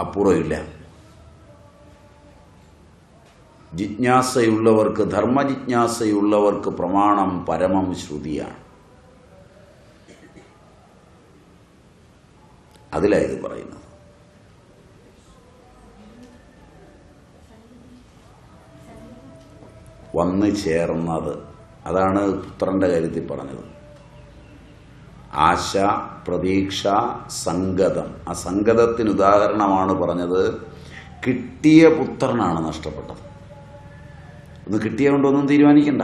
അപ്പുറമില്ല. ജിജ്ഞാസയുള്ളവർക്ക് ധർമ്മജിജ്ഞാസയുള്ളവർക്ക് പ്രമാണം പരമം ശ്രുതിയാണ്. അതിലാണ് ഇത് പറയുന്നത്. വന്നു ചേർന്നത്. അതാണ് പുത്രന്റെ കാര്യത്തിൽ പറഞ്ഞത്. ആശ പ്രതീക്ഷ സംഗതം ആ സംഗതത്തിന് ഉദാഹരണമാണ് പറഞ്ഞത് കിട്ടിയ പുത്രനാണ് നഷ്ടപ്പെട്ടത്. ഒന്ന് കിട്ടിയ കൊണ്ടൊന്നും തീരുമാനിക്കണ്ട.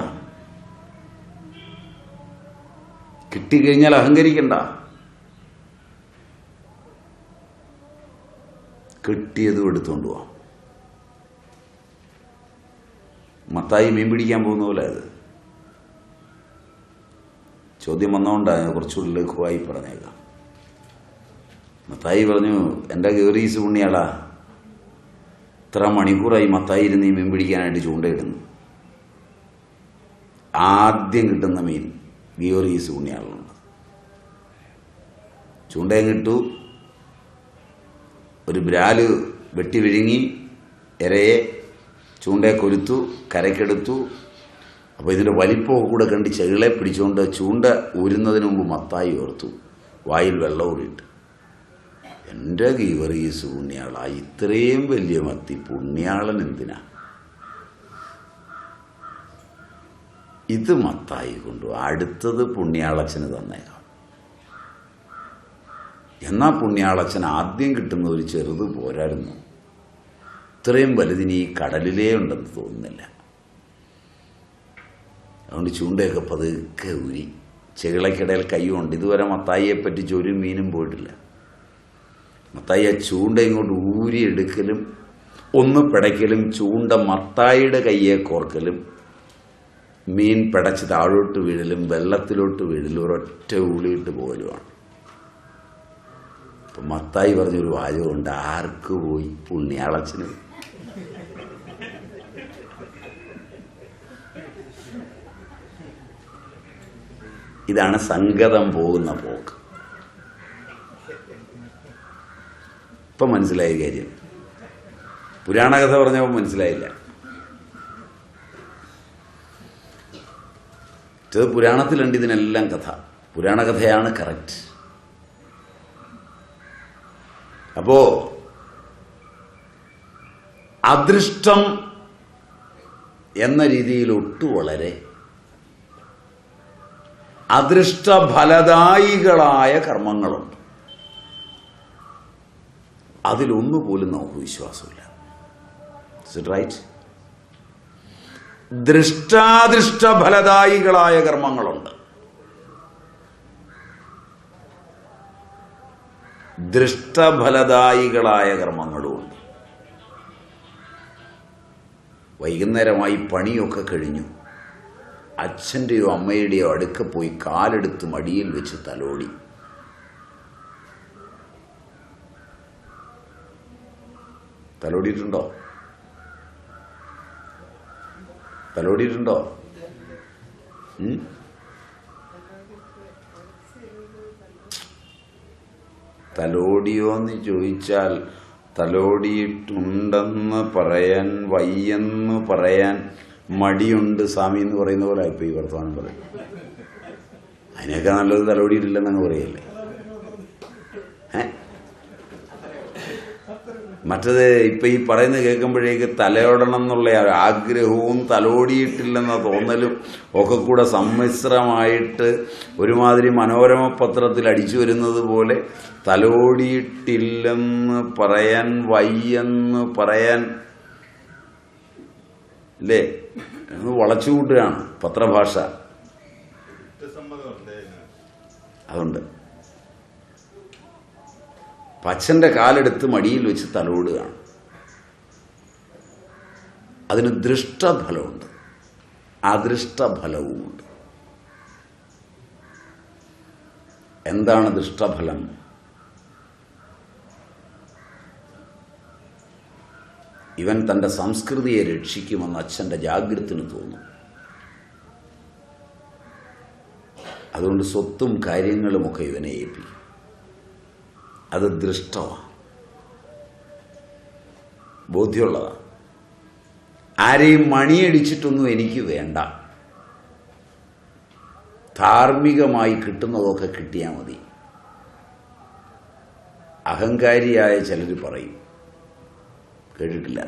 കിട്ടിക്കഴിഞ്ഞാൽ അഹങ്കരിക്കണ്ട. കിട്ടിയതും എടുത്തുകൊണ്ട് പോവാം. മത്തായി മീൻ പിടിക്കാൻ പോകുന്ന പോലെ അത്. ചോദ്യം വന്നതുകൊണ്ടാണ് ഞാൻ കുറച്ചുകൂടി ലഘുവായി പറഞ്ഞേക്കാം. മത്തായി പറഞ്ഞു എന്റെ ഗേറീസ് പുണ്യാളാ ഇത്ര മണിക്കൂറായി മത്തായി ഇരുന്ന് ഈ മീൻ പിടിക്കാനായിട്ട് ചൂണ്ടയിടുന്നു. ആദ്യം കിട്ടുന്ന മീൻ ഗിയോറീസ് പുണ്യാളുണ്ട് ചൂണ്ടയും കിട്ടു ഒരു ബ്രാൽ വെട്ടി വിഴുങ്ങി ഇരയെ ചൂണ്ടയെ കൊരുത്തു കരക്കെടുത്തു അപ്പോൾ ഇതിന്റെ വലിപ്പമൊക്കെ കൂടെ കണ്ട് ചെകിളെ പിടിച്ചുകൊണ്ട് ചൂണ്ട ഊരുന്നതിന് മുമ്പ് മത്തായി ഓർത്തു. വായിൽ വെള്ളം ഊറിയിട്ട് എന്റെ ഗീവറീസ് പുണ്യാള ഇത്രയും വലിയ മത്തി പുണ്യാളൻ എന്തിനാ? ഇത് മത്തായി കൊണ്ടു അടുത്തത് പുണ്യാളച്ചന് തന്നേക്കാം. എന്നാ പുണ്യാളച്ചൻ ആദ്യം കിട്ടുന്ന ഒരു ചെറുത് പോരായിരുന്നു ഇത്രയും വലുതിന് ഈ കടലിലേ ഉണ്ടെന്ന് തോന്നുന്നില്ല. അതുകൊണ്ട് ചൂണ്ടയൊക്കെ പതുക്കെ ഊരി ചെകിളക്കിടയിൽ കൈയുണ്ട്. ഇതുവരെ മത്തായിയെ പറ്റിച്ച് ഒരു മീനും പോയിട്ടില്ല. മത്തായി ആ ചൂണ്ട ഇങ്ങോട്ട് ഊരി എടുക്കലും ഒന്ന് പിടയ്ക്കലും ചൂണ്ട മത്തായിയുടെ കയ്യെ കോർക്കലും മീൻ പിടച്ച് താഴോട്ട് വീഴലും വെള്ളത്തിലോട്ട് വീഴലും ഒരൊറ്റ ഉള്ളിയിട്ട് പോകലുമാണ്. അപ്പം മത്തായി പറഞ്ഞൊരു വാചകമുണ്ട് ആർക്ക് പോയി പുണ്യാളച്ചന് ഇതാണ് സംഗതം പോകുന്ന പോക്ക്. ഇപ്പൊ മനസ്സിലായ കാര്യം. പുരാണകഥ പറഞ്ഞപ്പോൾ മനസ്സിലായില്ല. ഇത് പുരാണത്തിലുണ്ട് ഇതിനെല്ലാം കഥ. പുരാണകഥയാണ് കറക്റ്റ്. അപ്പോ അദൃഷ്ടം എന്ന രീതിയിൽ ഒട്ടു വളരെ അദൃഷ്ടഫലദായികളായ കർമ്മങ്ങളുണ്ട്. അതിലൊന്നുപോലും നമുക്ക് വിശ്വാസമില്ല. റൈറ്റ് ദൃഷ്ടാദൃഷ്ട ഫലദായികളായ കർമ്മങ്ങളുണ്ട്. ദൃഷ്ടഫലദായികളായ കർമ്മങ്ങളുമുണ്ട്. വൈകുന്നേരമായി പണിയൊക്കെ കഴിഞ്ഞു. അച്ഛന്റെയോ അമ്മയുടെയോ അടുക്ക പോയി കാലെടുത്ത് മടിയിൽ വെച്ച് തലോടി. തലോടിയിട്ടുണ്ടോ? തലോടിയിട്ടുണ്ടോ? തലോടിയോ തലോടിയോന്ന് ചോദിച്ചാൽ തലോടിയിട്ടുണ്ടെന്ന് പറയാൻ വയ്യെന്ന് പറയാൻ മടിയുണ്ട് സ്വാമി എന്ന് പറയുന്ന പോലെ ഇപ്പൊ ഈ വർത്തമാനം പറയും അതിനൊക്കെ നല്ലത് തലോടിയിട്ടില്ലെന്നങ്ങ് പറയല്ലേ? മറ്റത് ഇപ്പൊ ഈ പറയുന്നത് കേൾക്കുമ്പോഴേക്ക് തലയോടണം എന്നുള്ള ആഗ്രഹവും തലോടിയിട്ടില്ലെന്ന തോന്നലും ഒക്കെ കൂടെ സമ്മിശ്രമായിട്ട് ഒരുമാതിരി മനോരമ പത്രത്തിൽ അടിച്ചു വരുന്നത് പോലെ തലോടിയിട്ടില്ലെന്ന് പറയാൻ വയ്യെന്ന് പറയാൻ അല്ലേ? എന്ന് വളച്ചുകൂട്ടുകയാണ് പത്രഭാഷ. അതുണ്ട്. പച്ചന്റെ കാലെടുത്ത് മടിയിൽ വെച്ച് തലോടുകയാണ്. അതിന് ദൃഷ്ടഫലമുണ്ട്. അദൃഷ്ടഫലവുമുണ്ട്. എന്താണ് ദൃഷ്ടഫലം? ഇവൻ തന്റെ സംസ്കൃതിയെ രക്ഷിക്കുമെന്ന് അച്ഛന്റെ ജാഗ്രതത്തിന് തോന്നും. അതുകൊണ്ട് സ്വത്തും കാര്യങ്ങളുമൊക്കെ ഇവനെ ഏൽപ്പിക്കും. അത് ദൃഷ്ടമാണ് ബോധ്യമുള്ളതാണ് ആരെയും മണിയടിച്ചിട്ടൊന്നും എനിക്ക് വേണ്ട. ധാർമ്മികമായി കിട്ടുന്നതൊക്കെ കിട്ടിയാൽ മതി. അഹങ്കാരിയായ ചിലർ പറയും കേട്ടിട്ടില്ല.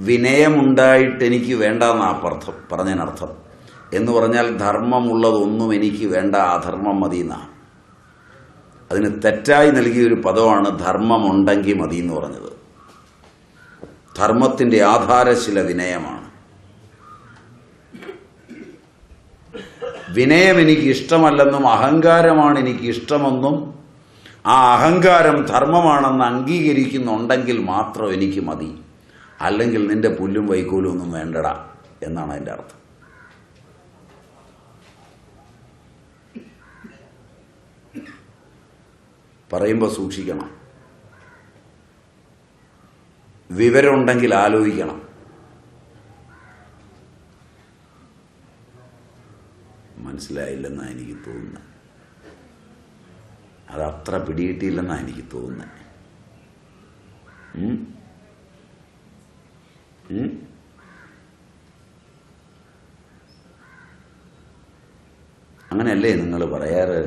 വിനയമുണ്ടായിട്ട് എനിക്ക് വേണ്ടെന്നാ അർത്ഥം പറഞ്ഞതിനർത്ഥം. എന്ന് പറഞ്ഞാൽ ധർമ്മമുള്ളതൊന്നും എനിക്ക് വേണ്ട അധർമ്മം മതി എന്നാണ് അതിന് തെറ്റായി നൽകിയൊരു പദമാണ് ധർമ്മമുണ്ടെങ്കിൽ മതി എന്ന് പറഞ്ഞത്. ധർമ്മത്തിന്റെ ആധാരശില വിനയമാണ്. വിനയം എനിക്ക് ഇഷ്ടമല്ലെന്നും അഹങ്കാരമാണ് എനിക്ക് ഇഷ്ടമെന്നും ആ അഹങ്കാരം ധർമ്മമാണെന്ന് അംഗീകരിക്കുന്നുണ്ടെങ്കിൽ മാത്രം എനിക്ക് മതി. അല്ലെങ്കിൽ നിന്റെ പുല്ലും വൈക്കോലും ഒന്നും വേണ്ടടാ എന്നാണ് അതിന്റെ അർത്ഥം. പറയുമ്പോൾ സൂക്ഷിക്കണം. വിവരമുണ്ടെങ്കിൽ ആലോചിക്കണം. മനസ്സിലായില്ലെന്നാണ് എനിക്ക് തോന്നുന്നത്. അത് അത്ര പിടികിട്ടിയില്ലെന്നാണ് എനിക്ക് തോന്നുന്നത്? അങ്ങനെയല്ലേ നിങ്ങൾ പറയാറ്?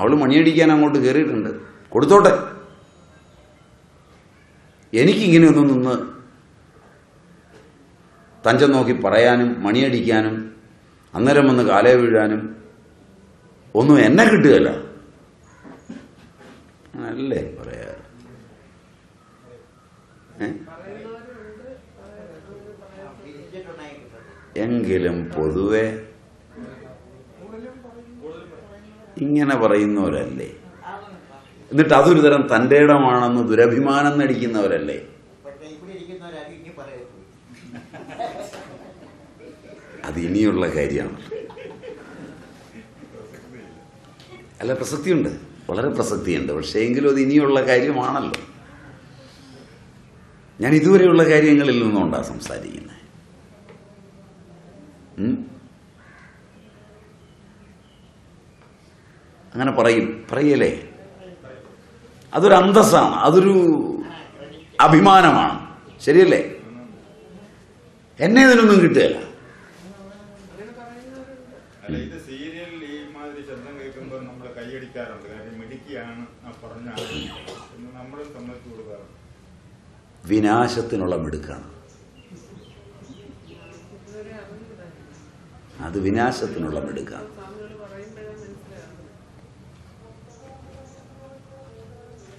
അവൾ മണിയടിക്കാൻ അങ്ങോട്ട് കയറിയിട്ടുണ്ട് കൊടുത്തോട്ടെ. എനിക്കിങ്ങനെയൊന്നും നിന്ന് തഞ്ചം നോക്കി പറയാനും മണിയടിക്കാനും അന്നേരം വന്ന് കാലേ വീഴാനും ഒന്നും എന്നെ കിട്ടുകയല്ല. അല്ലേ പറയാറ്? എങ്കിലും പൊതുവെ ഇങ്ങനെ പറയുന്നവരല്ലേ? എന്നിട്ട് അതൊരു തരം തന്റെ ഇടമാണെന്ന് ദുരഭിമാനം നടിക്കുന്നവരല്ലേ പക്ഷേ ഇവിടെ ഇരിക്കുന്നവരാരും ഇനി പറയത്തുള്ളൂ അത് ഇനിയുള്ള കാര്യമാണ്. അല്ല പ്രസക്തിയുണ്ട്. വളരെ പ്രസക്തിയുണ്ട്. പക്ഷേ എങ്കിലും അത് ഇനിയുള്ള കാര്യമാണല്ലോ. ഞാൻ ഇതുവരെയുള്ള കാര്യങ്ങളിൽ നിന്നുകൊണ്ടാണ് സംസാരിക്കുന്നത്? അങ്ങനെ പറയും. പറയലേ അതൊരു അന്തസ്സാണ്. അതൊരു അഭിമാനമാണ്. ശരിയല്ലേ? എന്നെ ഇതിനൊന്നും കിട്ടുകയല്ല. അല്ല ഇത് സീരിയലിൽ ഈ മാതിരി ശബ്ദം കേൾക്കുമ്പോൾ നമ്മൾ കൈയടിക്കാറുണ്ട്. കാര്യം മിടുക്കിയാണ് ആ പറഞ്ഞ എന്ന് നമ്മളും സമ്മതിച്ചു കൊടുക്കാറുണ്ട്. വിനാശത്തിനുള്ള മിടുക്കാണ്. അത് വിനാശത്തിനുള്ള മിടുക്കാണ്.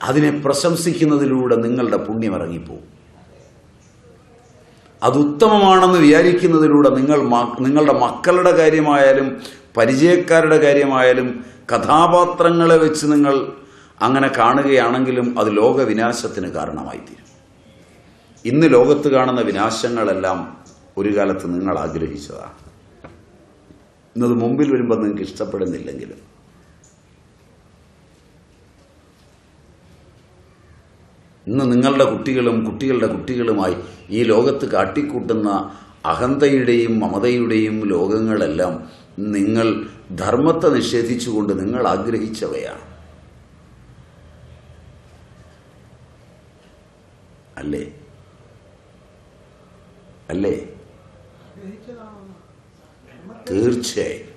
അതിനെ പ്രശംസിക്കുന്നതിലൂടെ നിങ്ങളുടെ പുണ്യം ഇറങ്ങിപ്പോവും. അത് ഉത്തമമാണെന്ന് വിചാരിക്കുന്നതിലൂടെ നിങ്ങൾ നിങ്ങളുടെ മക്കളുടെ കാര്യമായാലും പരിചയക്കാരുടെ കാര്യമായാലും കഥാപാത്രങ്ങളെ വെച്ച് നിങ്ങൾ അങ്ങനെ കാണുകയാണെങ്കിലും അത് ലോകവിനാശത്തിന് കാരണമായി കാരണമായിത്തീരും. ഇന്ന് ലോകത്ത് കാണുന്ന വിനാശങ്ങളെല്ലാം ഒരു കാലത്ത് നിങ്ങൾ ആഗ്രഹിച്ചതാണ്. ഇന്നത് മുമ്പിൽ വരുമ്പോൾ നിങ്ങൾക്ക് ഇഷ്ടപ്പെടുന്നില്ലെങ്കിലും. ഇന്ന് നിങ്ങളുടെ കുട്ടികളും കുട്ടികളുടെ കുട്ടികളുമായി ഈ ലോകത്ത് കാട്ടിക്കൂട്ടുന്ന അഹന്തയുടെയും മമതയുടെയും ലോകങ്ങളെല്ലാം നിങ്ങൾ ധർമ്മത്തെ നിഷേധിച്ചുകൊണ്ട് നിങ്ങൾ ആഗ്രഹിച്ചവയാണ്. അല്ലേ? അല്ലേ? തീർച്ചയായും.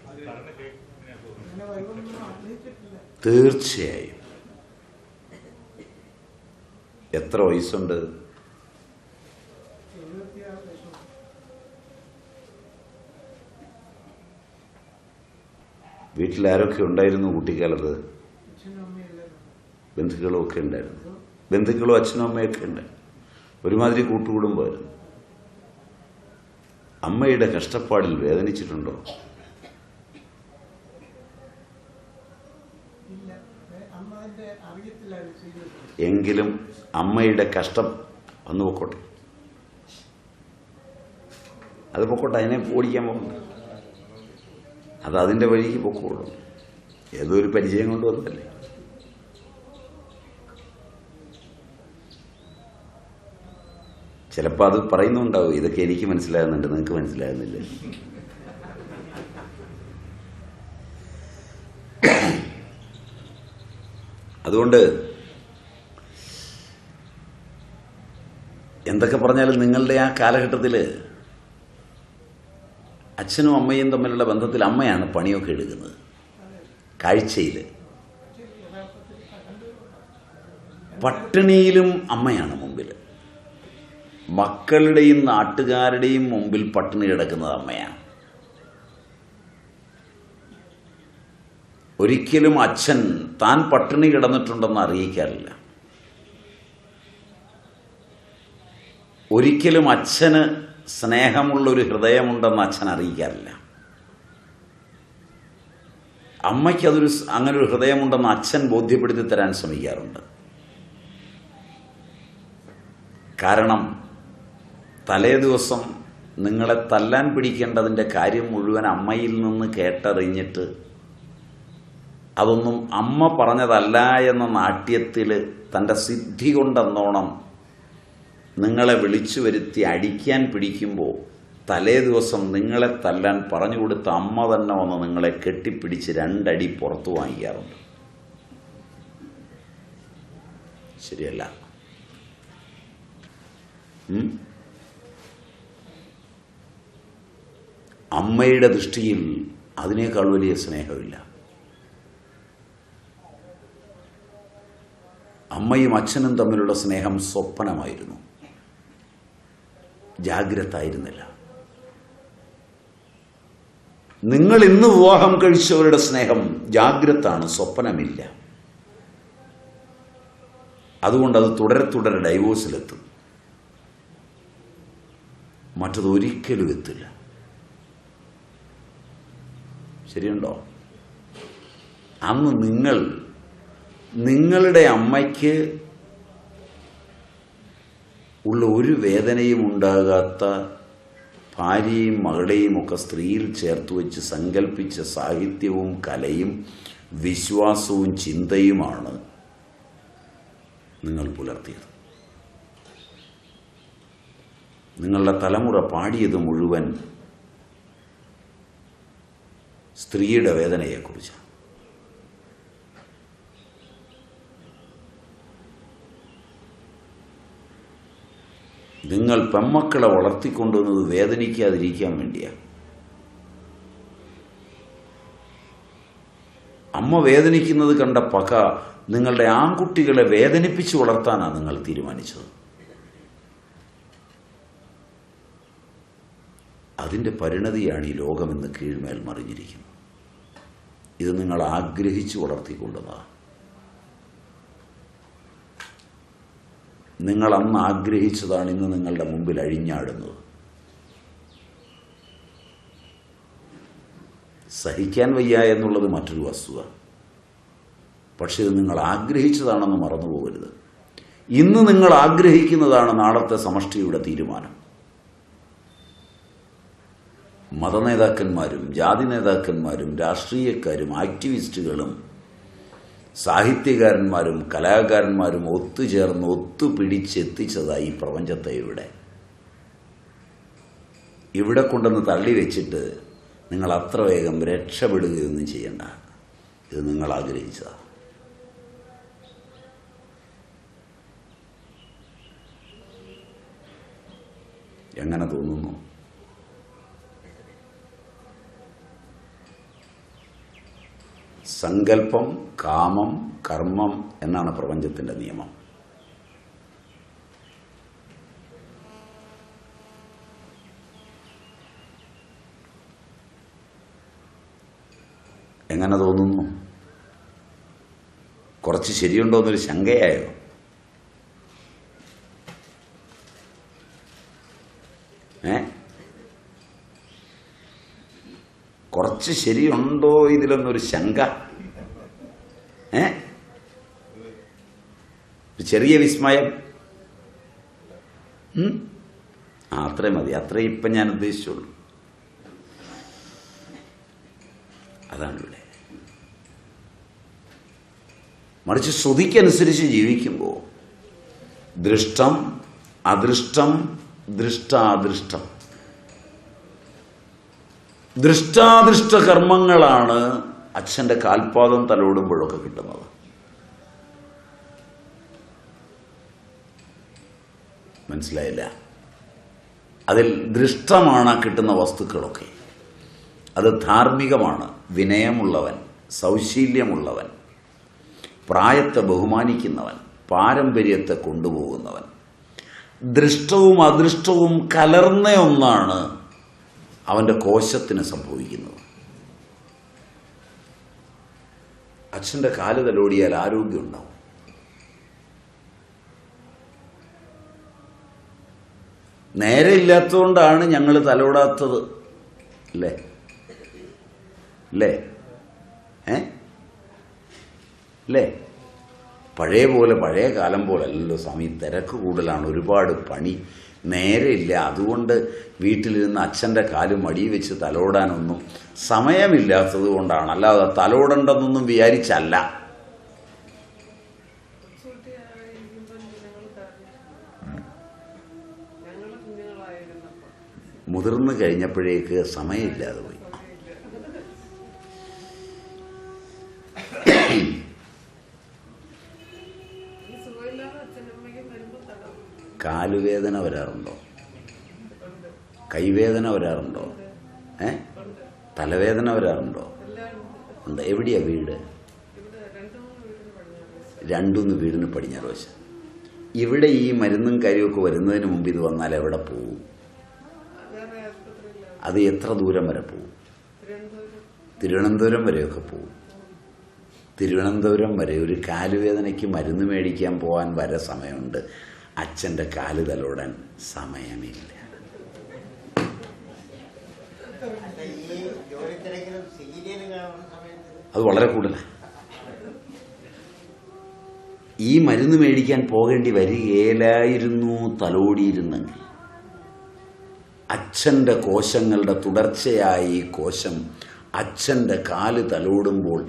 തീർച്ചയായും. എത്ര വയസ്സുണ്ട്? വീട്ടിൽ ആരൊക്കെ ഉണ്ടായിരുന്നു കുട്ടിക്കാലത്ത്? ബന്ധുക്കളും ഒക്കെ ഉണ്ടായിരുന്നു. ബന്ധുക്കളും അച്ഛനും അമ്മയൊക്കെ ഉണ്ട്. ഒരുമാതിരി കൂട്ടുകുടുംബമായിരുന്നു. അമ്മയുടെ കഷ്ടപ്പാടിൽ വേദനിച്ചിട്ടുണ്ടോ? എങ്കിലും അമ്മയുടെ കഷ്ടം വന്നു പൊക്കോട്ടെ. അത് പൊക്കോട്ടെ അതിനെ ഓടിക്കാൻ പോകണ്ട അത് അതിന്റെ വഴിക്ക് പൊക്കോളും. ഒരു പരിചയം കൊണ്ട് വന്നതല്ലേ? ചിലപ്പോൾ അത് പറയുന്നുണ്ടാവും ഇതൊക്കെ എനിക്ക് മനസ്സിലാകുന്നുണ്ട് നിങ്ങൾക്ക് മനസ്സിലാകുന്നില്ല. അതുകൊണ്ട് എന്തൊക്കെ പറഞ്ഞാലും നിങ്ങളുടെ ആ കാലഘട്ടത്തിൽ അച്ഛനും അമ്മയും തമ്മിലുള്ള ബന്ധത്തിൽ അമ്മയാണ് പണിയൊക്കെ എടുക്കുന്നത്. കാഴ്ചയിൽ പട്ടിണിയിലും അമ്മയാണ് മുമ്പിൽ മക്കളുടെയും നാട്ടുകാരുടെയും മുമ്പിൽ പട്ടിണി കിടക്കുന്നത് അമ്മയാണ്. ഒരിക്കലും അച്ഛൻ താൻ പട്ടിണി കിടന്നിട്ടുണ്ടെന്ന് അറിയിക്കാറില്ല. ഒരിക്കലും അച്ഛന് സ്നേഹമുള്ള ഒരു ഹൃദയമുണ്ടെന്ന് അച്ഛൻ അറിയിക്കാറില്ല. അമ്മയ്ക്ക് അതൊരു അങ്ങനെ ഒരു ഹൃദയമുണ്ടെന്ന് അച്ഛൻ ബോധ്യപ്പെടുത്തി തരാൻ ശ്രമിക്കാറുണ്ട്. കാരണം തലേ ദിവസം നിങ്ങളെ തല്ലാൻ പിടിക്കേണ്ടതിന്റെ കാര്യം മുഴുവൻ അമ്മയിൽ നിന്ന് കേട്ടറിഞ്ഞിട്ട് അതൊന്നും അമ്മ പറഞ്ഞതല്ല എന്ന നാട്യത്തിൽ തന്റെ സിദ്ധി കൊണ്ടെന്നോണം നിങ്ങളെ വിളിച്ചു വരുത്തി അടിക്കാൻ പിടിക്കുമ്പോൾ തലേ ദിവസം നിങ്ങളെ തല്ലാൻ പറഞ്ഞു കൊടുത്ത അമ്മ തന്നെ വന്ന് നിങ്ങളെ കെട്ടിപ്പിടിച്ച് രണ്ടടി പുറത്തു വാങ്ങിക്കാറുണ്ട്. ശരിയല്ല. അമ്മയുടെ ദൃഷ്ടിയിൽ അതിനേക്കാൾ വലിയ സ്നേഹമില്ല. അമ്മയും അച്ഛനും തമ്മിലുള്ള സ്നേഹം സ്വപ്നമായിരുന്നു. ജാഗ്രത ആയിരുന്നില്ല നിങ്ങൾ ഇന്ന് വിവാഹം കഴിച്ചവരുടെ സ്നേഹം ജാഗ്രതാണ് സ്വപ്നമില്ല. അതുകൊണ്ട് അത് തുടരെ തുടരെ ഡൈവോഴ്സിലെത്തും. മറ്റത് ഒരിക്കലും എത്തില്ല. ശരിയുണ്ടോ? അന്ന് നിങ്ങൾ നിങ്ങളുടെ അമ്മയ്ക്ക് ഉള്ള ഒരു വേദനയും ഉണ്ടാകാത്ത ഭാര്യയും മകളെയും ഒക്കെ സ്ത്രീയിൽ ചേർത്ത് വെച്ച് സങ്കല്പിച്ച സാഹിത്യവും കലയും വിശ്വാസവും ചിന്തയുമാണ് നിങ്ങൾ പുലർത്തിയത്. നിങ്ങളുടെ തലമുറ പാടിയത് മുഴുവൻ സ്ത്രീയുടെ വേദനയെക്കുറിച്ചാണ്. നിങ്ങൾ പെമ്മക്കളെ വളർത്തിക്കൊണ്ടുവന്നത് വേദനിക്കാതിരിക്കാൻ വേണ്ടിയാണ് അമ്മ വേദനിക്കുന്നത് കണ്ട പക നിങ്ങളുടെ ആൺകുട്ടികളെ വേദനിപ്പിച്ച് വളർത്താനാണ് നിങ്ങൾ തീരുമാനിച്ചത്. അതിന്റെ പരിണതിയാണ് ഈ ലോകമെന്ന് കീഴ്മേൽ മറിഞ്ഞിരിക്കുന്നത് ഇത് നിങ്ങൾ ആഗ്രഹിച്ചു വളർത്തിക്കൊണ്ടതാണ് നിങ്ങൾ അന്ന് ആഗ്രഹിച്ചതാണ് ഇന്ന് നിങ്ങളുടെ മുമ്പിൽ അഴിഞ്ഞാടുന്നത്. സഹിക്കാൻ വയ്യ എന്നുള്ളത് മറ്റൊരു വസ്തുത. പക്ഷേ ഇത് നിങ്ങൾ ആഗ്രഹിച്ചതാണെന്ന് മറന്നു പോകരുത് ഇന്ന് നിങ്ങൾ ആഗ്രഹിക്കുന്നതാണ് നാളത്തെ സമഷ്ടിയുടെ തീരുമാനം. മതനേതാക്കന്മാരും ജാതി നേതാക്കന്മാരും രാഷ്ട്രീയക്കാരും ആക്ടിവിസ്റ്റുകളും സാഹിത്യകാരന്മാരും കലാകാരന്മാരും ഒത്തുചേർന്ന് ഒത്തുപിടിച്ചെത്തിച്ചതായി ഈ പ്രപഞ്ചത്തെ ഇവിടെ. ഇവിടെ കൊണ്ടുവന്ന് തള്ളി വെച്ചിട്ട് നിങ്ങൾ അത്ര വേഗം രക്ഷപ്പെടുകയൊന്നും ചെയ്യണ്ട. ഇത് നിങ്ങൾ ആഗ്രഹിച്ചതാ. എങ്ങനെ തോന്നുന്നു? സങ്കല്പം കാമം കർമ്മം എന്നാണ് പ്രപഞ്ചത്തിന്റെ നിയമം. എങ്ങനെ തോന്നുന്നു? കുറച്ച് ശരിയുണ്ടോ എന്നൊരു ശങ്കയായോ? ഏ? കുറച്ച് ശരിയുണ്ടോ ഇതിലൊന്നൊരു ശങ്ക? ഏ? ചെറിയ വിസ്മയം. അത്രയും മതി. അത്രയും ഇപ്പം ഞാൻ ഉദ്ദേശിച്ചുള്ളൂ. അതാണ് മറിച്ച് ശ്രുതിക്കനുസരിച്ച് ജീവിക്കുമ്പോൾ ദൃഷ്ടം അദൃഷ്ടം ദൃഷ്ടാദൃഷ്ടം. ദൃഷ്ടാദൃഷ്ട കർമ്മങ്ങളാണ് അച്ഛന്റെ കാൽപാദം തലോടുമ്പോഴൊക്കെ കിട്ടുന്നത്. മനസ്സിലായില്ല? അതിൽ ദൃഷ്ടമാണ് കിട്ടുന്ന വസ്തുക്കളൊക്കെ. അത് ധാർമ്മികമാണ് വിനയമുള്ളവൻ സൗശീല്യമുള്ളവൻ പ്രായത്തെ ബഹുമാനിക്കുന്നവൻ പാരമ്പര്യത്തെ കൊണ്ടുപോകുന്നവൻ. ദൃഷ്ടവും അദൃഷ്ടവും കലർന്ന ഒന്നാണ് അവന്റെ കോശത്തിന് സംഭവിക്കുന്നത് അച്ഛന്റെ കാൽ തലോടിയാൽ ആരോഗ്യം ഉണ്ടാവും. നേരെ ഇല്ലാത്തതുകൊണ്ടാണ് ഞങ്ങൾ തലോടാത്തത്. അല്ലേ? അല്ലേ? ഏ? അല്ലേ? പഴയ പോലെ പഴയ കാലം പോലെ അല്ലല്ലോ സ്വാമി. തിരക്ക് കൂടുതലാണ്. ഒരുപാട് പണി. നേരെ ഇല്ല അതുകൊണ്ട് വീട്ടിലിരുന്ന് അച്ഛന്റെ കാലും മടി വെച്ച് തലോടാനൊന്നും സമയമില്ലാത്തത് കൊണ്ടാണ്. അല്ലാതെ തലോടണ്ടെന്നൊന്നും വിചാരിച്ചല്ല. മുതിർന്നു കഴിഞ്ഞപ്പോഴേക്ക് സമയമില്ലാതെ പോയി കാലുവേദന വരാറുണ്ടോ? കൈവേദന വരാറുണ്ടോ? ഏ? തലവേദന വരാറുണ്ടോ? ഉണ്ട് എവിടെയാ വീട്? ഇവിടെ രണ്ടു മൂന്ന് വീടിന് പടിഞ്ഞാറ് വശം. ഇവിടെ ഈ മരുന്നും കാര്യമൊക്കെ വരുന്നതിന് മുമ്പ് ഇത് വന്നാൽ എവിടെ പോവും? അത് എത്ര ദൂരം വരെ പോവും? തിരുവനന്തപുരം വരെയൊക്കെ പോവും. തിരുവനന്തപുരം വരെ ഒരു കാലുവേദനയ്ക്ക് മരുന്ന് മേടിക്കാൻ പോകാൻ വരെ സമയമുണ്ട്. അച്ഛന്റെ കാൽ തലോടാൻ സമയമില്ല. അത് വളരെ കൂടുതലാണ് ഈ മരുന്ന് മേടിക്കാൻ പോകേണ്ടി വരികയിലായിരുന്നു തലോടിയിരുന്നെങ്കിൽ. അച്ഛന്റെ കോശങ്ങളുടെ തുടർച്ചയായി കോശം അച്ഛന്റെ കാൽ തലോടുമ്പോൾ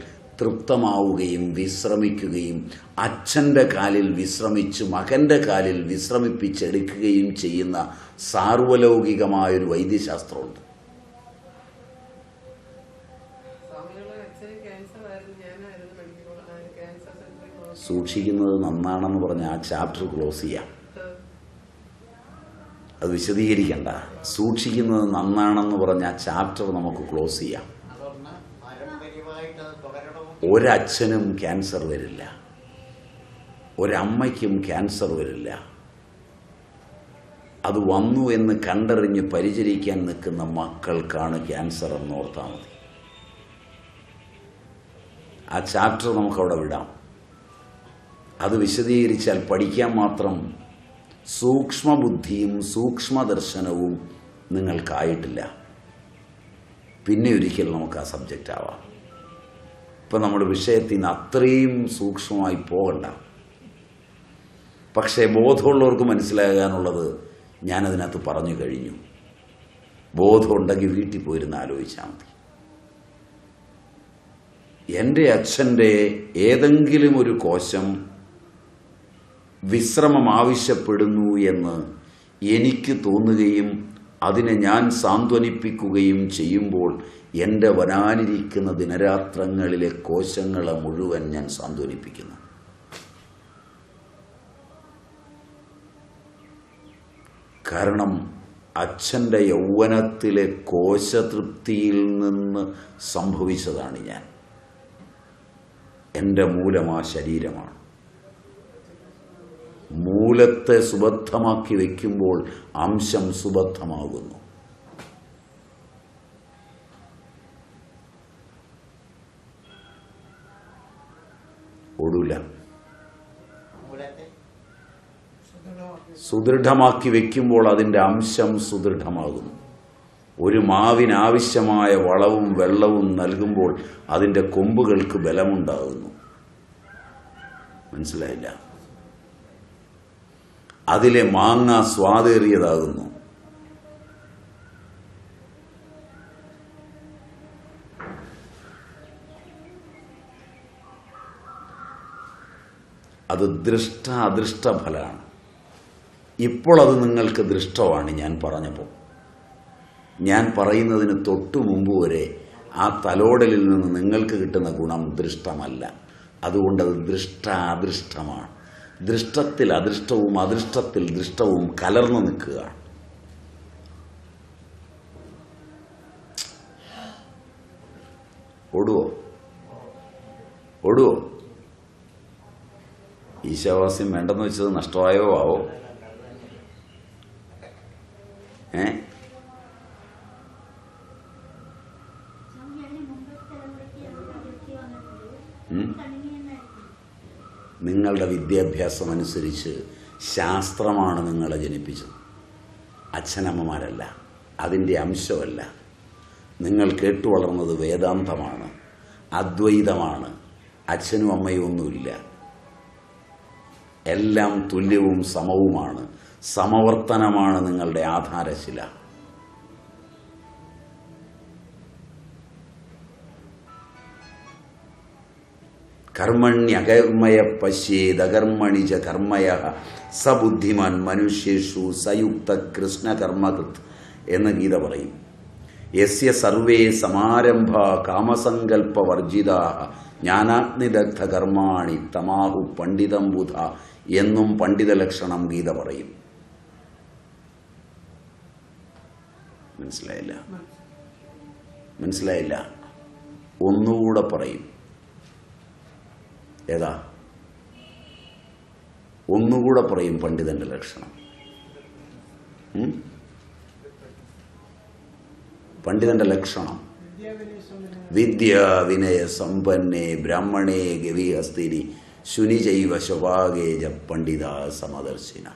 തൃപ്തമാവുകയും വിശ്രമിക്കുകയും അച്ഛന്റെ കാലിൽ വിശ്രമിച്ച് മകന്റെ കാലിൽ വിശ്രമിപ്പിച്ചെടുക്കുകയും ചെയ്യുന്ന സാർവലൗകികമായൊരു വൈദ്യശാസ്ത്രമുണ്ട്. സൂക്ഷിക്കുന്നത് നന്നാണെന്ന് പറഞ്ഞ് ആ ചാപ്റ്റർ ക്ലോസ് ചെയ്യാം. അത് വിശദീകരിക്കണ്ട. സൂക്ഷിക്കുന്നത് നന്നാണെന്ന് പറഞ്ഞ ആ ചാപ്റ്റർ നമുക്ക് ക്ലോസ് ചെയ്യാം അതൊന്ന് പാരമ്പര്യമായിട്ട് അത് തുടരണമെന്ന് ഒരച്ഛനും ക്യാൻസർ വരില്ല. ഒരമ്മയ്ക്കും ക്യാൻസർ വരില്ല. അത് വന്നു എന്ന് കണ്ടറിഞ്ഞ് പരിചരിക്കാൻ നിൽക്കുന്ന മക്കൾക്കാണ് ക്യാൻസർ എന്ന് ഓർത്താൽ മതി. ആ ചാപ്റ്റർ നമുക്കവിടെ വിടാം. അത് വിശദീകരിച്ചാൽ പഠിക്കാൻ മാത്രം സൂക്ഷ്മബുദ്ധിയും സൂക്ഷ്മദർശനവും നിങ്ങൾക്കായിട്ടില്ല. പിന്നെ ഒരിക്കൽ നമുക്ക് ആ സബ്ജക്റ്റ് ആവാം ഇപ്പം നമ്മുടെ വിഷയത്തിൽ നിന്ന് അത്രയും സൂക്ഷ്മമായി പോകണ്ട. പക്ഷേ ബോധമുള്ളവർക്ക് മനസ്സിലാകാനുള്ളത് ഞാനതിനകത്ത് പറഞ്ഞു കഴിഞ്ഞു. ബോധമുണ്ടെങ്കിൽ വീട്ടിൽ പോയിരുന്ന് ആലോചിച്ചാൽ മതി. എന്റെ അച്ഛന്റെ ഏതെങ്കിലും ഒരു കോശം വിശ്രമം ആവശ്യപ്പെടുന്നു എന്ന് എനിക്ക് തോന്നുകയും അതിനെ ഞാൻ സാന്ത്വനിപ്പിക്കുകയും ചെയ്യുമ്പോൾ എന്റെ വരാനിരിക്കുന്ന ദിനരാത്രങ്ങളിലെ കോശങ്ങളെ മുഴുവൻ ഞാൻ സാന്ത്വനിപ്പിക്കുന്നു. കാരണം അച്ഛന്റെ യൗവനത്തിലെ കോശതൃപ്തിയിൽ നിന്ന് സംഭവിച്ചതാണ് ഞാൻ. എന്റെ മൂലം ആ ശരീരമാണ്. മൂലത്തെ സുബദ്ധമാക്കി വയ്ക്കുമ്പോൾ അംശം സുബദ്ധമാകുന്നു. ഒടുല സുദൃഢമാക്കി വെക്കുമ്പോൾ അതിന്റെ അംശം സുദൃഢമാകുന്നു. ഒരു മാവിനാവശ്യമായ വളവും വെള്ളവും നൽകുമ്പോൾ അതിന്റെ കൊമ്പുകൾക്ക് ബലമുണ്ടാകുന്നു. മനസ്സിലായില്ല? അതിലെ മാങ്ങ സ്വാദേറിയതാകുന്നു അത് ദൃഷ്ട അദൃഷ്ട ഫലമാണ് ഇപ്പോൾ അത് നിങ്ങൾക്ക് ദൃഷ്ടമാണ് ഞാൻ പറഞ്ഞപ്പോൾ ഞാൻ പറയുന്നതിന് തൊട്ടു മുമ്പ് വരെ ആ തലോടലിൽ നിന്ന് നിങ്ങൾക്ക് കിട്ടുന്ന ഗുണം ദൃഷ്ടമല്ല. അതുകൊണ്ട് അത് ദൃഷ്ട അദൃഷ്ടമാണ് ദൃഷ്ടത്തിൽ അദൃഷ്ടവും അദൃഷ്ടത്തിൽ ദൃഷ്ടവും കലർന്നു നിൽക്കുക ഓടുവോ? ഓടുവോ? ഈശാവാസ്യം വേണ്ടെന്ന് വെച്ചത് നഷ്ടമായോ? ആവോ. ഏ? നിങ്ങളുടെ വിദ്യാഭ്യാസം അനുസരിച്ച് ശാസ്ത്രമാണ് നിങ്ങളെ ജനിപ്പിച്ചത്. അച്ഛനമ്മമാരല്ല അതിന്റെ അംശമല്ല. നിങ്ങൾ കേട്ടു വളർന്നത് വേദാന്തമാണ് അദ്വൈതമാണ്. അച്ഛനും അമ്മയും ഒന്നുമില്ല. എല്ലാം തുല്യവും സമവുമാണ്. സമവർത്തനമാണ് നിങ്ങളുടെ ആധാരശില. കർമ്മണ്യകർമ്മയ പശ്യേതകർമ്മണി ച കർമ്മയ സബുദ്ധിമാൻ മനുഷ്യേഷു സയുക്ത കൃഷ്ണകർമ്മകൃത് എന്ന് ഗീത പറയും. യസ്യ സർവേ സമാരംഭ കാമസങ്കല്പവർജിത ജ്ഞാനാഗ്നിദഗ്ധ കർമാണി തമാഹു പണ്ഡിതം ബുധ എന്നും പണ്ഡിത ലക്ഷണം ഗീത പറയും. മനസ്സിലായില്ല? മനസ്സിലായില്ല? ഒന്നുകൂടെ പറയും. ഏതാ? ഒന്നുകൂടെ പറയും പണ്ഡിതന്റെ ലക്ഷണം? പണ്ഡിതന്റെ ലക്ഷണം. വിദ്യ വിനയ സമ്പന്നേ ബ്രാഹ്മണേ ഗവി ഗവിഹസ്തിനി ശുനിജൈവ ശുഭാഗേജ പണ്ഡിത സമദർശിന.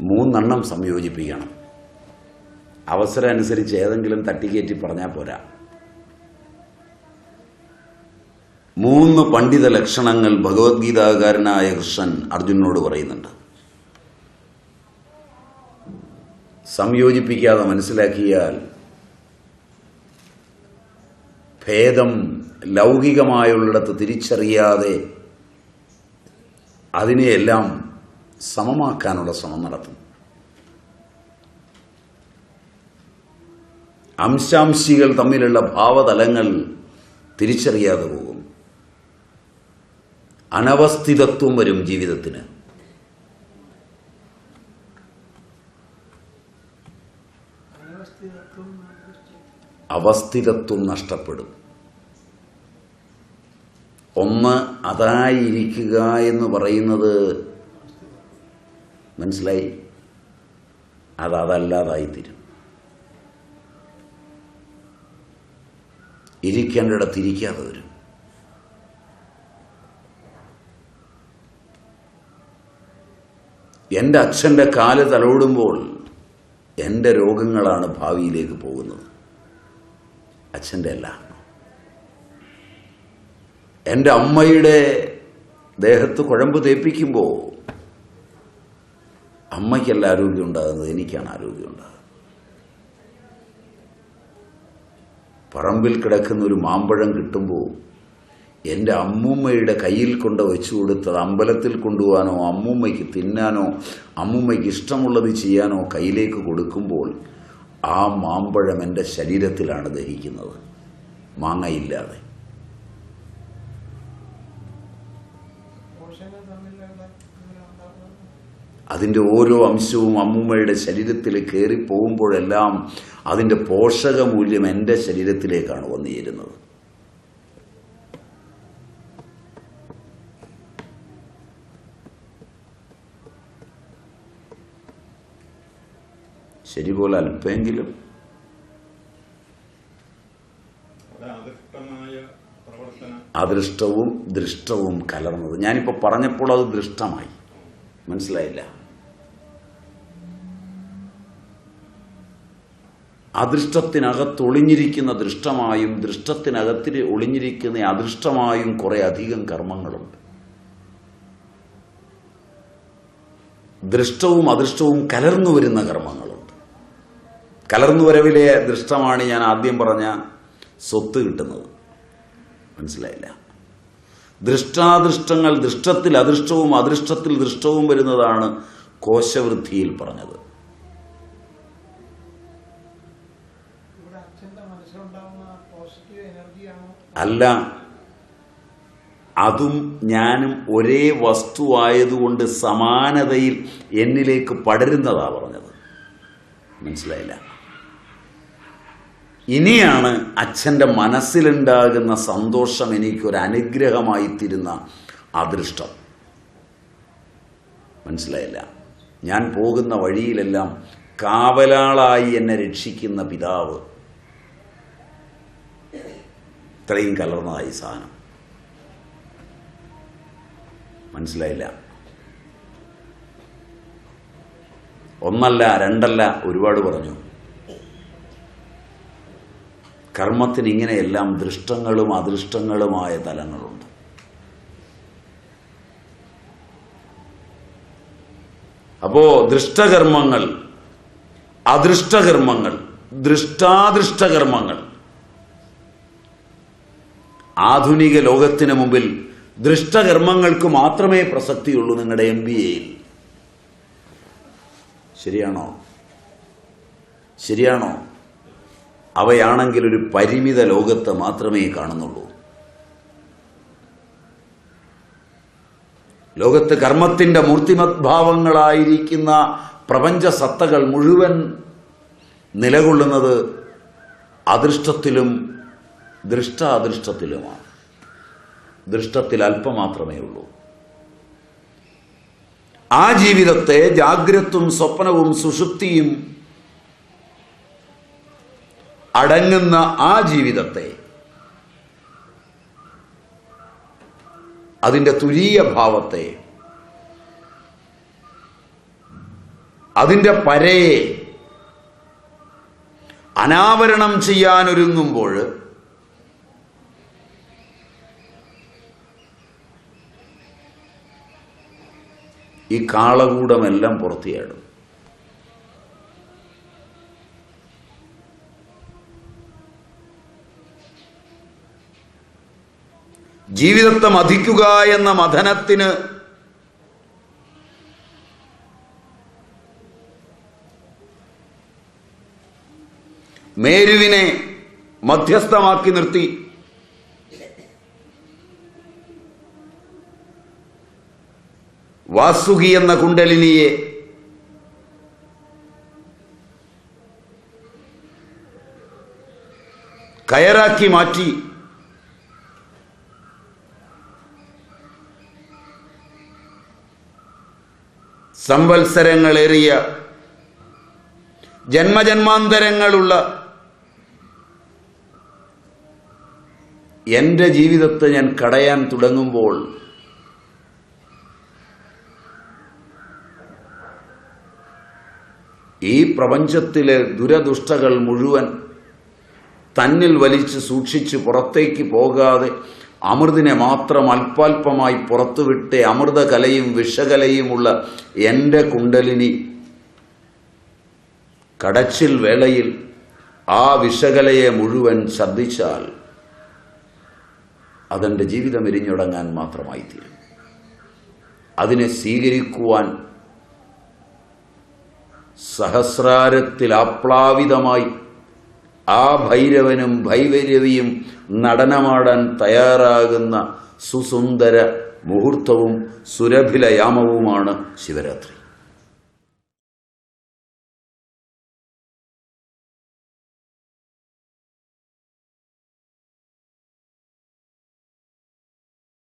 മൂന്നെണ്ണം സംയോജിപ്പിക്കണം. അവസരം അനുസരിച്ച് ഏതെങ്കിലും തട്ടിക്കയറ്റി പറഞ്ഞാൽ പോരാ. മൂന്ന് പണ്ഡിത ലക്ഷണങ്ങൾ ഭഗവത്ഗീതാകാരനായ കൃഷ്ണൻ അർജുനോട് പറയുന്നുണ്ട്. സംയോജിപ്പിക്കാതെ മനസ്സിലാക്കിയാൽ ഭേദം ലൗകികമായുള്ളിടത്ത് തിരിച്ചറിയാതെ അതിനെയെല്ലാം സമമാക്കാനുള്ള ശ്രമം നടത്തും അംശാംശികൾ തമ്മിലുള്ള ഭാവതലങ്ങൾ തിരിച്ചറിയാതെ പോകും അനവസ്ഥിതത്വം വരും ജീവിതത്തിന്. അവസ്ഥിതത്വം നഷ്ടപ്പെടും. ഒന്ന് അതായിരിക്കുക എന്ന് പറയുന്നത് മനസ്സിലായി? അത് അതല്ലാതായിത്തീരും. ഇരിക്കേണ്ടിടത്ത് ഇരിക്കാതെ വരും. എന്റെ അച്ഛന്റെ കാൽ തലോടുമ്പോൾ എന്റെ രോഗങ്ങളാണ് ഭാവിയിലേക്ക് പോകുന്നത്. അച്ഛന്റെ അല്ല. എന്റെ അമ്മയുടെ ദേഹത്ത് കുഴമ്പ് തേപ്പിക്കുമ്പോൾ അമ്മയ്ക്കല്ല ആരോഗ്യം ഉണ്ടാകുന്നത് എനിക്കാണ് ആരോഗ്യം ഉണ്ടാകുന്നത്. പറമ്പിൽ കിടക്കുന്ന ഒരു മാമ്പഴം കിട്ടുമ്പോൾ എന്റെ അമ്മൂമ്മയുടെ കയ്യിൽ കൊണ്ട് വെച്ചു കൊടുത്തത് അമ്പലത്തിൽ കൊണ്ടുപോകാനോ അമ്മൂമ്മയ്ക്ക് തിന്നാനോ അമ്മൂമ്മയ്ക്ക് ഇഷ്ടമുള്ളത് ചെയ്യാനോ കയ്യിലേക്ക് കൊടുക്കുമ്പോൾ ആ മാമ്പഴം എന്റെ ശരീരത്തിലാണ് ദഹിക്കുന്നത്. മാങ്ങയില്ലാതെ. അതിന്റെ ഓരോ അംശവും അമ്മൂമ്മയുടെ ശരീരത്തിൽ കയറി പോകുമ്പോഴെല്ലാം അതിന്റെ പോഷകമൂല്യം എന്റെ ശരീരത്തിലേക്കാണ് വന്നു ചേരുന്നത് ശരി പോലെ അല്പമെങ്കിലും. അദൃഷ്ടവും ദൃഷ്ടവും കലർന്നത്. ഞാനിപ്പോൾ പറഞ്ഞപ്പോൾ അത് ദൃഷ്ടമായി. മനസ്സിലായില്ല? അദൃഷ്ടത്തിനകത്ത് ഒളിഞ്ഞിരിക്കുന്ന ദൃഷ്ടമായും ദൃഷ്ടത്തിനകത്തിൽ ഒളിഞ്ഞിരിക്കുന്ന അദൃഷ്ടമായും കുറേ അധികം കർമ്മങ്ങളുണ്ട്. ദൃഷ്ടവും അദൃഷ്ടവും കലർന്നു വരുന്ന കർമ്മങ്ങളുണ്ട്. കലർന്നു വരവിലെ ദൃഷ്ടമാണ് ഞാൻ ആദ്യം പറഞ്ഞ സ്വത്ത് കിട്ടുന്നത്. മനസ്സിലായില്ല? ദൃഷ്ടാദൃഷ്ടങ്ങൾ ദൃഷ്ടത്തിൽ അദൃഷ്ടവും അദൃഷ്ടത്തിൽ ദൃഷ്ടവും വരുന്നതാണ് കോശവൃദ്ധിയിൽ പറഞ്ഞത്. അല്ല അതും ഞാനും ഒരേ വസ്തുവായതുകൊണ്ട് സമാനതയിൽ എന്നിലേക്ക് പടരുന്നതാ പറഞ്ഞത്. മനസ്സിലായില്ല? ഇനിയാണ് അച്ഛന്റെ മനസ്സിലുണ്ടാകുന്ന സന്തോഷം എനിക്കൊരു അനുഗ്രഹമായി തീരുന്ന അദൃഷ്ടം. മനസ്സിലായില്ല? ഞാൻ പോകുന്ന വഴിയിലെല്ലാം കാവലാളായി എന്നെ രക്ഷിക്കുന്ന പിതാവ് ഇത്രയും കലർന്നതായി സാധനം. മനസ്സിലായില്ല. ഒന്നല്ല രണ്ടല്ല ഒരുപാട് പറഞ്ഞു. കർമ്മത്തിന് ഇങ്ങനെയെല്ലാം ദൃഷ്ടങ്ങളും അദൃഷ്ടങ്ങളുമായ തലങ്ങളുണ്ട്. അപ്പോ ദൃഷ്ടകർമ്മങ്ങൾ അദൃഷ്ടകർമ്മങ്ങൾ ദൃഷ്ടാദൃഷ്ടകർമ്മങ്ങൾ ആധുനിക ലോകത്തിന് മുമ്പിൽ ദൃഷ്ടകർമ്മങ്ങൾക്ക് മാത്രമേ പ്രസക്തിയുള്ളൂ നിങ്ങളുടെ എം ബി എയിൽ ശരിയാണോ? ശരിയാണോ? അവയാണെങ്കിൽ ഒരു പരിമിത ലോകത്ത് മാത്രമേ കാണുന്നുള്ളൂ. ലോകത്ത് കർമ്മത്തിന്റെ മൂർത്തിമദ്ഭാവങ്ങളായിരിക്കുന്ന പ്രപഞ്ച സത്തകൾ മുഴുവൻ നിലകൊള്ളുന്നത് അദൃഷ്ടത്തിലും ദൃഷ്ടാദൃഷ്ടത്തിലുമാണ്. ദൃഷ്ടത്തിൽ അല്പം മാത്രമേ ഉള്ളൂ. ആ ജീവിതത്തെ ജാഗ്രത്തും സ്വപ്നവും സുഷുപ്തിയും അടങ്ങുന്ന ആ ജീവിതത്തെ അതിന്റെ തുരീയ ഭാവത്തെ അതിന്റെ പരയെ അനാവരണം ചെയ്യാനൊരുങ്ങുമ്പോൾ ഈ കാളകൂടമെല്ലാം പുറത്തിയാടും. ജീവിതത്തെ മതിക്കുക എന്ന മഥനത്തിന് മേരുവിനെ മധ്യസ്ഥമാക്കി നിർത്തി വാസുകി എന്ന കുണ്ടലിനിയെ കയറാക്കി മാറ്റി സംവത്സരങ്ങളേറിയ ജന്മജന്മാന്തരങ്ങളുള്ള എന്റെ ജീവിതത്തെ ഞാൻ കടയാൻ തുടങ്ങുമ്പോൾ ഈ പ്രപഞ്ചത്തിലെ ദുരദുഷ്ടകൾ മുഴുവൻ തന്നിൽ വലിച്ച് സൂക്ഷിച്ച് പുറത്തേക്ക് പോകാതെ അമൃതിനെ മാത്രം അല്പാൽപമായി പുറത്തുവിട്ട് അമൃതകലയും വിഷകലയുമുള്ള എന്റെ കുണ്ടലിനി കടച്ചിൽ വേളയിൽ ആ വിഷകലയെ മുഴുവൻ ശ്രദ്ധിച്ചാൽ അതെന്റെ ജീവിതം എരിഞ്ഞുടങ്ങാൻ മാത്രമായി തീരും അതിനെ സ്വീകരിക്കുവാൻ സഹസ്രാരത്തിൽ ആപ്ലാവിതമായി ആ ഭൈരവനും ഭൈവരവിയും നടനമാടാൻ തയ്യാറാകുന്ന സുസുന്ദര മുഹൂർത്തവും സുരഭിലയാമവുമാണ് ശിവരാത്രി.